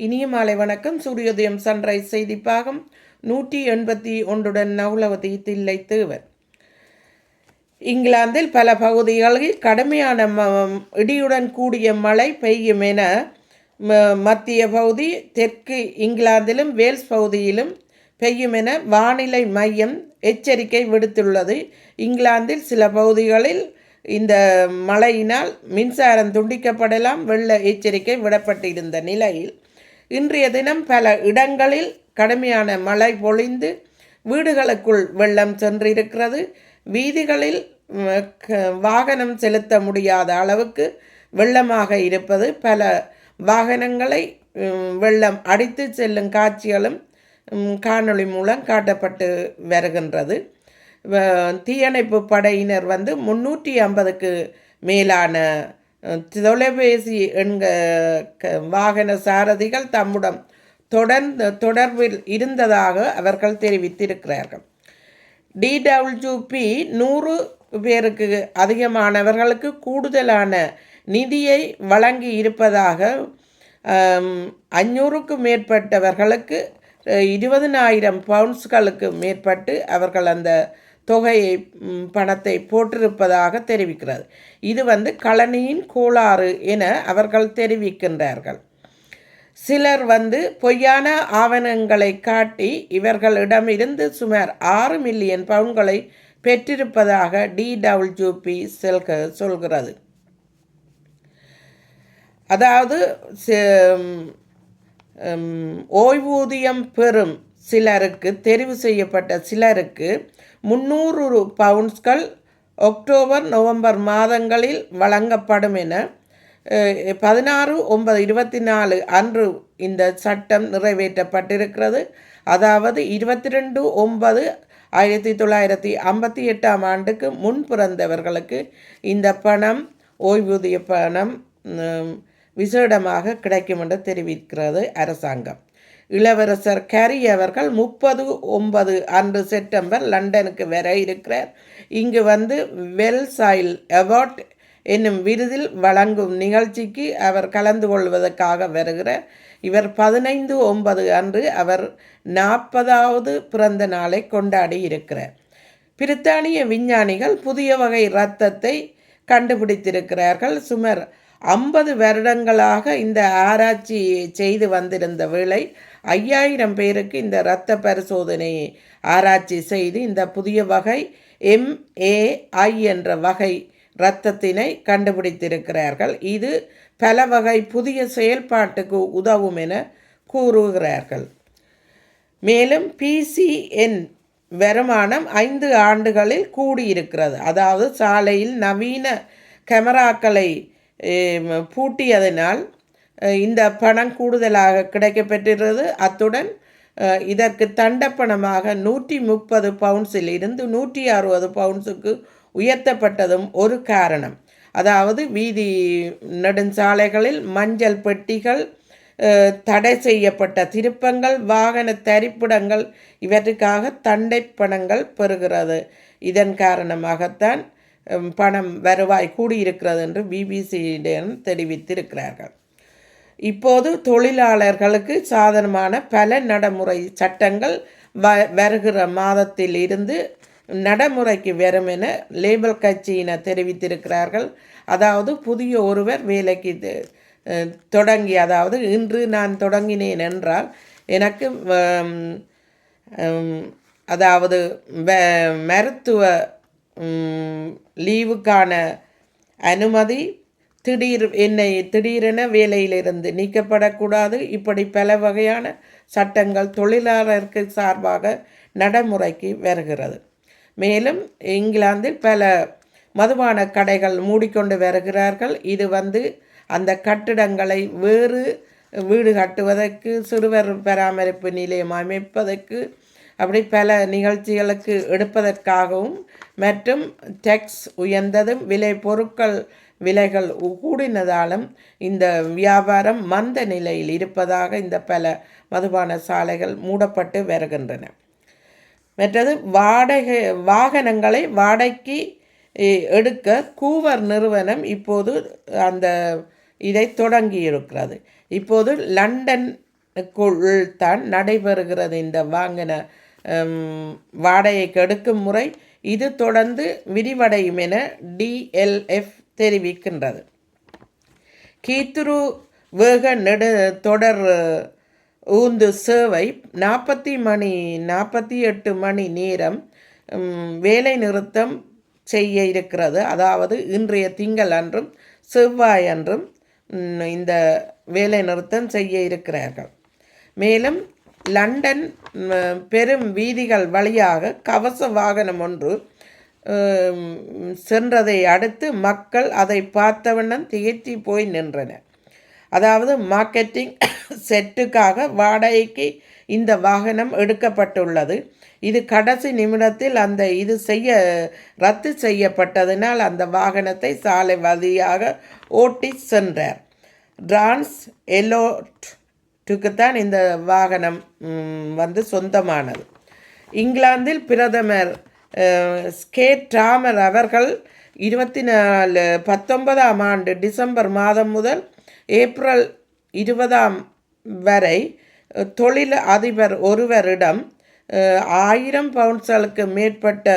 இனிய மாலை வணக்கம். சூரியோதயம் சன்ரைஸ் செய்தி பாகம் நூற்றி எண்பத்தி ஒன்றுடன் நவுலவதி தில்லை தேவர். இங்கிலாந்தில் பல பகுதிகளில் கடுமையான ம- இடியுடன் கூடிய மழை பெய்யும் என ம- மத்திய பகுதி தெற்கு இங்கிலாந்திலும் வேல்ஸ் பகுதியிலும் பெய்யும் என வானிலை மையம் எச்சரிக்கை விடுத்துள்ளது. இங்கிலாந்தில் சில பகுதிகளில் இந்த மழையினால் மின்சாரம் துண்டிக்கப்படலாம் வெள்ள எச்சரிக்கை விடப்பட்டிருந்த நிலையில் இன்றைய தினம் பல இடங்களில் கடுமையான மழை பொழிந்து வீடுகளுக்குள் வெள்ளம் சென்றிருக்கிறது. வீதிகளில் க- வாகனம் செலுத்த முடியாத அளவுக்கு வெள்ளமாக இருப்பது. பல வாகனங்களை வெள்ளம் அடித்து செல்லும் காட்சிகளும் காணொளி மூலம் காட்டப்பட்டு வருகின்றது. வ- தீயணைப்பு படையினர் வந்து முன்னூற்றி ஐம்பதுக்கு மேலான தொலைபேசி எண்க க- வாகன சாரதிகள் தம்முடன் தொடர்ந்து தொடர்பில் இருந்ததாக அவர்கள் தெரிவித்திருக்கிறார்கள். டிடபிள்யூபி நூறு பேருக்கு அதிகமானவர்களுக்கு கூடுதலான நிதியை வழங்கி இருப்பதாக அஞ்சூறுக்கு மேற்பட்டவர்களுக்கு இருபதினாயிரம் இருபதனாயிரம் பவுண்ட்ஸ்களுக்கு மேற்பட்டு அவர்கள் அந்த தொகையை பணத்தை போட்டிருப்பதாக தெரிவிக்கிறது. இது வந்து கழனியின் கோளாறு என அவர்கள் தெரிவிக்கின்றார்கள். சிலர் வந்து பொய்யான ஆவணங்களை காட்டி இவர்களிடமிருந்து சுமார் ஆறு மில்லியன் பவுன்களை பெற்றிருப்பதாக டிடபிள்யூபி செல்க சொல்கிறது. அதாவது ஓய்வூதியம் பெறும் சிலருக்கு தெரிவு செய்யப்பட்ட சிலருக்கு முந்நூறு பவுண்ட்ஸ்கள் அக்டோபர் நவம்பர் மாதங்களில் வழங்கப்படும் என பதினாறு ஒன்பது இருபத்தி நாலு அன்று இந்த சட்டம் நிறைவேற்றப்பட்டிருக்கிறது. அதாவது இருபத்தி ரெண்டு ஒன்பது ஆயிரத்தி தொள்ளாயிரத்தி ஐம்பத்தி எட்டாம் ஆண்டுக்கு முன் பிறந்தவர்களுக்கு இந்த பணம் ஓய்வூதிய பணம் விசேடமாக கிடைக்கும் என்று தெரிவிக்கிறது அரசாங்கம். இளவரசர் கேரி அவர்கள் முப்பது ஒன்பது அன்று செப்டம்பர் லண்டனுக்கு வர இருக்கிறார். இங்கு வந்து வெல்சாயில் அவார்ட் என்னும் விருதில் வழங்கும் நிகழ்ச்சிக்கு அவர் கலந்து கொள்வதற்காக வருகிறார். இவர் பதினைந்து ஒன்பது அன்று அவர் நாற்பதாவது பிறந்த நாளை கொண்டாடி இருக்கிறார். பிரித்தானிய விஞ்ஞானிகள் புதிய வகை இரத்தத்தை கண்டுபிடித்திருக்கிறார்கள். சுமார் ஐம்பது வருடங்களாக இந்த ஆராய்ச்சி செய்து வந்திருந்த வேளை ஐயாயிரம் பேருக்கு இந்த இரத்த பரிசோதனையை ஆராய்ச்சி செய்து இந்த புதிய வகை எம்ஏஐ என்ற வகை இரத்தத்தினை கண்டுபிடித்திருக்கிறார்கள். இது பல வகை புதிய செயல்பாட்டுக்கு உதவும் என கூறுகிறார்கள். மேலும் பிசிஎன் வருமானம் ஐந்து ஆண்டுகளில் கூடியிருக்கிறது. அதாவது சாலையில் நவீன கேமராக்களை பூட்டியதனால் இந்த பணம் கூடுதலாக கிடைக்கப்பெற்றது அத்துடன் இதற்கு தண்டப்பணமாக நூற்றி முப்பது பவுன்ஸில் இருந்து நூற்றி அறுபது பவுன்ஸுக்கு உயர்த்தப்பட்டதும் ஒரு காரணம். அதாவது வீதி நெடுஞ்சாலைகளில் மஞ்சள் பெட்டிகள் தடை செய்யப்பட்ட திருப்பங்கள் வாகன தரிப்பிடங்கள் இவற்றுக்காக தண்டை பணங்கள் பெறுகிறது. இதன் காரணமாகத்தான் பணம் வருவாய் கூடியிருக்கிறது என்று பிபிசியிடம் தெரிவித்திருக்கிறார்கள். இப்போது தொழிலாளர்களுக்கு சாதகமான பல நடைமுறை சட்டங்கள் வ வருகிற மாதத்தில் இருந்து நடைமுறைக்கு வரும் என லேபர் கட்சியினர் தெரிவித்திருக்கிறார்கள். அதாவது புதிய ஒருவர் வேலைக்கு தெ- தொடங்கி அதாவது இன்று நான் தொடங்கினேன் என்றால் எனக்கு அதாவது வ- மருத்துவ லீவுக்கான அனுமதி திடீர் என்னை திடீரென வேலையிலிருந்து நீக்கப்படக்கூடாது. இப்படி பல வகையான சட்டங்கள் தொழிலாளருக்கு சார்பாக நடைமுறைக்கு வருகிறது. மேலும் இங்கிலாந்தில் பல மதுபான கடைகள் மூடிக்கொண்டு வருகிறார்கள். இது வந்து அந்த கட்டிடங்களை வேறு வீடு கட்டுவதற்கு சிறுவர் பராமரிப்பு நிலையம் அமைப்பதற்கு அப்படி பல நிகழ்ச்சிகளுக்கு எடுப்பதற்காகவும் மற்றும் டெக்ஸ் உயர்ந்ததும் விலை பொருட்கள் விலைகள் கூடினதாலும் இந்த வியாபாரம் மந்த நிலையில் இருப்பதாக இந்த பல மதுபான சாலைகள் மூடப்பட்டு வருகின்றன. மற்றது வாடகை வாகனங்களை வாடகைக்கு எடுக்க கூவர் நிறுவனம் இப்போது அந்த இதை தொடங்கி இருக்கிறது இப்போது லண்டன் தான் நடைபெறுகிறது இந்த வாங்கின வாடகைக்கு எடுக்கும் முறை. இது தொடர்ந்து விரிவடையும் என டிஎல்எஃப் தெரிவிக்கின்றது. கீத்துரு வேக நெடு தொடர் ஊந்து சேவை நாற்பத்தி மணி நாற்பத்தி எட்டு மணி நேரம் வேலை நிறுத்தம் செய்ய இருக்கிறது. அதாவது இன்றைய திங்கள் அன்றும் செவ்வாய் அன்றும் இந்த வேலை நிறுத்தம் செய்ய இருக்கிறார்கள். மேலும் லண்டன் பெரும் வீதிகள் வழியாக கவச வாகனம் ஒன்று சென்றதை அடுத்து மக்கள் அதை பார்த்தவண்ணம் திகைத்து போய் நின்றனர் அதாவது மார்க்கெட்டிங் செட்டுக்காக வாடகைக்கு இந்த வாகனம் எடுக்கப்பட்டுள்ளது. இது கடைசி நிமிடத்தில் அந்த இது செய்ய ரத்து செய்யப்பட்டதினால் அந்த வாகனத்தை சாலை வழியாக ஓட்டி சென்றார். டிரான்ஸ் எல்லோட்டுக்குத்தான் இந்த வாகனம் வந்து சொந்தமானது. இங்கிலாந்தில் பிரதமர் ஸ்கேட் டாமர் அவர்கள் இருபத்தி நாலு பத்தொன்பதாம் ஆண்டு டிசம்பர் மாதம் முதல் ஏப்ரல் இருபதாம் வரை தொழில் அதிபர் ஒருவரிடம் ஆயிரம் பவுன்ஸ்களுக்கு மேற்பட்ட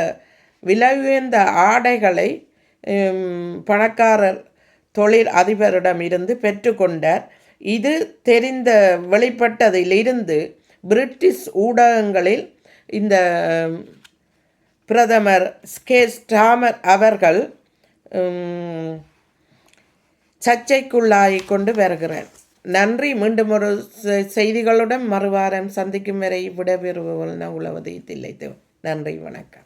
விலை உயர்ந்த ஆடைகளை பணக்காரர் தொழில் அதிபரிடம் இருந்து பெற்றுக்கொண்டார் இது தெரிந்த வெளிப்பட்டதிலிருந்து பிரிட்டிஷ் ஊடகங்களில் இந்த பிரதமர் ஸ்கே ஸ்டாமர் அவர்கள் சர்ச்சைக்குள்ளாகி சர்ச்சைக்குள்ளாகிக் கொண்டு வருகிறார். நன்றி. மீண்டும் ஒரு செ- செய்திகளுடன் மறுவாரம் சந்திக்கும் வரை விடைபெறுபவள் உழவதை தில்லை நன்றி. வணக்கம்.